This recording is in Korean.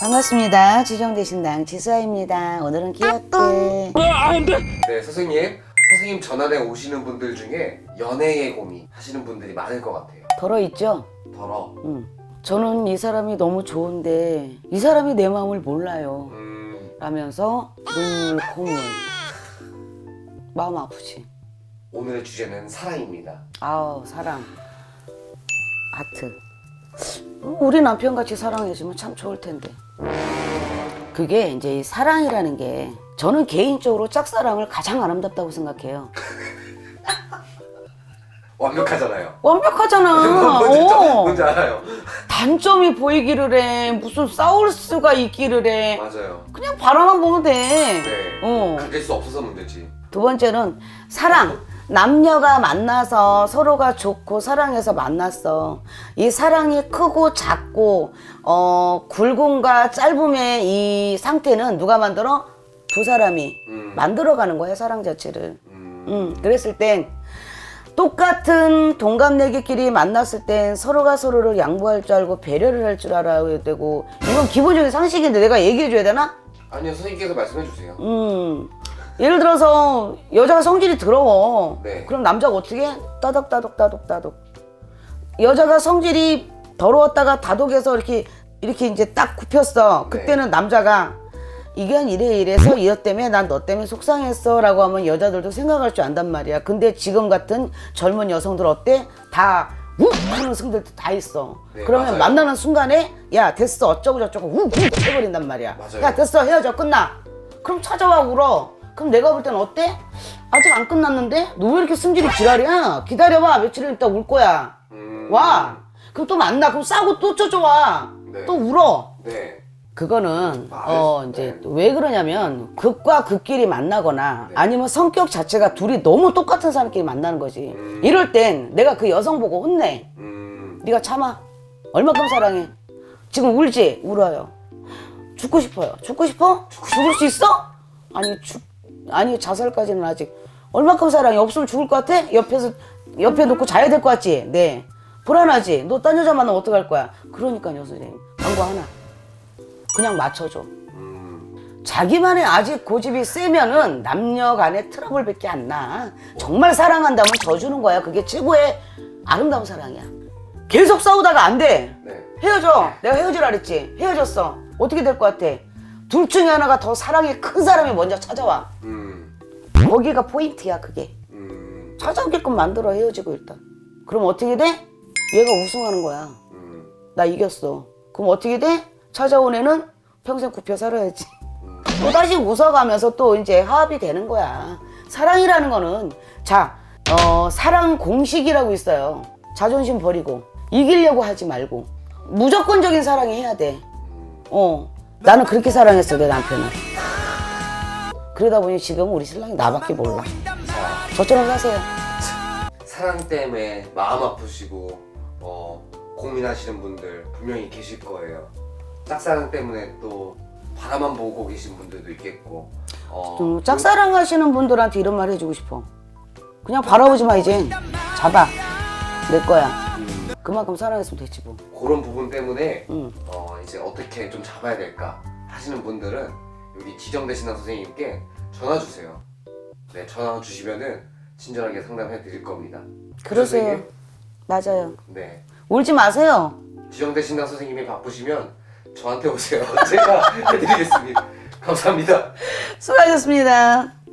반갑습니다. 지정되신당 지수아입니다. 오늘은 귀엽게 네, 선생님. 선생님 전환에 오시는 분들 중에 연애의 고민 하시는 분들이 많을 것 같아요. 덜어 있죠? 더러. 응. 저는 이 사람이 너무 좋은데 이 사람이 내 마음을 몰라요. 음, 라면서 눈물 콧물 마음 아프지. 오늘의 주제는 사랑입니다. 아우 사랑 하트. 우리 남편 같이 사랑해주면 참 좋을 텐데. 그게 이제 이 사랑이라는 게 저는 개인적으로 짝사랑을 가장 아름답다고 생각해요. 완벽하잖아요. 완벽하잖아. 뭔지, 어. 뭔지 알아요. 단점이 보이기를 해. 무슨 싸울 수가 있기를 해. 맞아요. 그냥 바라만 보면 돼. 네. 어. 가질 수 없어서 문제지. 두 번째는 사랑. 남녀가 만나서 서로가 좋고 사랑해서 만났어. 이 사랑이 크고 작고 어 굵음과 짧음의 이 상태는 누가 만들어? 두 사람이 음. 만들어가는 거야 사랑 자체를. 음, 음, 그랬을 땐 똑같은 동갑내기끼리 만났을 땐 서로가 서로를 양보할 줄 알고 배려를 할 줄 알아야 되고 이건 기본적인 상식인데 내가 얘기해 줘야 되나? 아니요, 선생님께서 말씀해 주세요. 음. 예를 들어서 여자가 성질이 더러워. 네. 그럼 남자가 어떻게? 해? 따독 따독 따독 따독. 여자가 성질이 더러웠다가 다독해서 이렇게 이렇게 이제 딱 굽혔어. 네. 그때는 남자가 이건 이래 이래서 이것 때문에 난 너 때문에 속상했어 라고 하면 여자들도 생각할 줄 안단 말이야. 근데 지금 같은 젊은 여성들 어때? 다 욱! 하는 승들도 다 있어. 네, 그러면 맞아요. 만나는 순간에 야 됐어 어쩌고 저쩌고 욱 욱 해버린단 말이야. 맞아요. 야 됐어 헤어져 끝나. 그럼 찾아와 울어. 그럼 내가 볼 때는 어때? 아직 안 끝났는데? 너 왜 이렇게 승질이 지랄이야? 기다려봐 며칠 있다 울 거야. 음, 와. 그럼 또 만나. 그럼 싸고 또 쫓아와. 네. 또 울어. 네. 그거는 아, 어 네. 이제 왜 그러냐면 극과 극끼리 만나거나 네. 아니면 성격 자체가 둘이 너무 똑같은 사람끼리 만나는 거지. 음. 이럴 땐 내가 그 여성 보고 혼내. 음, 네가 참아. 얼마큼 사랑해? 지금 울지? 울어요. 죽고 싶어요. 죽고 싶어? 죽을 수 있어? 아니 죽 아니 자살까지는 아직 얼마큼 사랑해? 없으면 죽을 것 같아? 옆에서 옆에 놓고 자야 될 것 같지? 네. 불안하지? 너 딴 여자 만나면 어떡할 거야? 그러니까요, 선생님. 광고 하나. 그냥 맞춰줘. 음, 자기만의 아직 고집이 세면은 남녀 간의 트러블밖에 안 나. 정말 사랑한다면 져주는 거야. 그게 최고의 아름다운 사랑이야. 계속 싸우다가 안 돼. 네. 헤어져. 내가 헤어지라 그랬지. 헤어졌어. 어떻게 될 것 같아? 둘 중에 하나가 더 사랑이 큰 사람이 먼저 찾아와. 음, 거기가 포인트야, 그게. 음, 찾아오게끔 만들어, 헤어지고 일단. 그럼 어떻게 돼? 얘가 우승하는 거야. 음, 나 이겼어. 그럼 어떻게 돼? 찾아온 애는 평생 굽혀 살아야지. 음. 또 다시 웃어가면서 또 이제 화합이 되는 거야. 사랑이라는 거는 자, 어, 사랑 공식이라고 있어요. 자존심 버리고 이기려고 하지 말고 무조건적인 사랑이 해야 돼. 어, 나는 그렇게 사랑했어 내 남편을. 그러다 보니 지금 우리 신랑이 나밖에 몰라. 자, 저처럼 사세요. 사랑 때문에 마음 아프시고 어, 고민하시는 분들 분명히 계실 거예요. 짝사랑 때문에 또 바라만 보고 계신 분들도 있겠고. 어, 좀 짝사랑 하시는 분들한테 이런 말 해주고 싶어. 그냥 바라보지 마 이제. 잡아. 내 거야. 음, 그만큼 사랑했으면 됐지 뭐. 그런 부분 때문에 응. 어, 이제 어떻게 좀 잡아야 될까 하시는 분들은 여기 지정되신 선생님께 전화 주세요. 네, 전화 주시면은 친절하게 상담해 드릴 겁니다. 그러세요. 선생님? 맞아요. 네. 울지 마세요. 지정되신 선생님이 바쁘시면 저한테 오세요. 제가 해드리겠습니다. 감사합니다. 수고하셨습니다.